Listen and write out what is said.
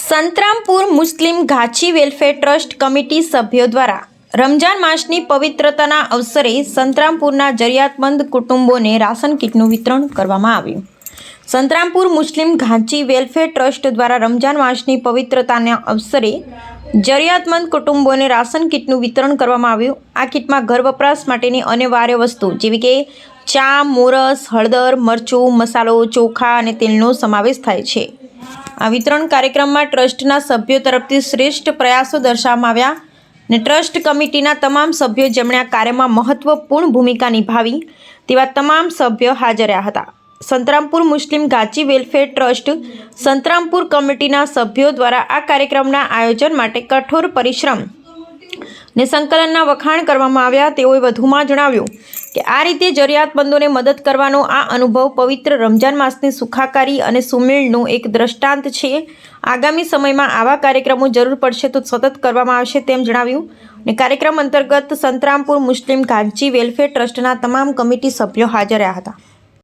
Santrampur Muslim Ghanchi welfare trust committee સભ્યો દ્વારા રમજાન માસની પવિત્રતાના અવસરે સંતરામપુરના જરૂરિયાતમંદ કુટુંબોને રાશન કીટનું વિતરણ કરવામાં આવ્યું. Santrampur Muslim Ghanchi welfare trust દ્વારા રમજાન માસની પવિત્રતાના અવસરે જરૂરિયાતમંદ કુટુંબોને રાશન કીટનું વિતરણ કરવામાં આવ્યું. આ કીટમાં ઘર વપરાશ માટેની અનિવાર્ય વસ્તુ જેવી કે ચા, મોરસ, હળદર, મરચું, મસાલો, ચોખા અને તેલનો સમાવેશ થાય છે. આ વિતરણ કાર્યક્રમમાં ટ્રસ્ટના સભ્યો તરફથી શ્રેષ્ઠ પ્રયાસો દર્શાવવામાં આવ્યા ને ટ્રસ્ટ કમિટીના તમામ સભ્યો જેમણે આ કાર્યમાં મહત્વપૂર્ણ ભૂમિકા નિભાવી તેવા તમામ સભ્યો હાજર હતા. Santrampur Muslim Ghanchi welfare trust Santrampur કમિટીના સભ્યો દ્વારા આ કાર્યક્રમના આયોજન માટે કઠોર પરિશ્રમ ને સંકલનના વખાણ કરવામાં આવ્યા, તેઓએ વધુમાં જણાવ્યું કે આ રીતે જરૂરિયાતમંદોને મદદ કરવાનો આ અનુભવ પવિત્ર રમજાન માસની સુખાકારી અને સુમેળનું એક દ્રષ્ટાંત છે. આગામી સમયમાં આવા કાર્યક્રમો જરૂર પડશે તો સતત કરવામાં આવશે તેમ જણાવ્યું ને કાર્યક્રમ અંતર્ગત સંતરામપુર મુસ્લિમ ગાંચી વેલફેર ટ્રસ્ટના તમામ કમિટી સભ્યો હાજર રહ્યા હતા.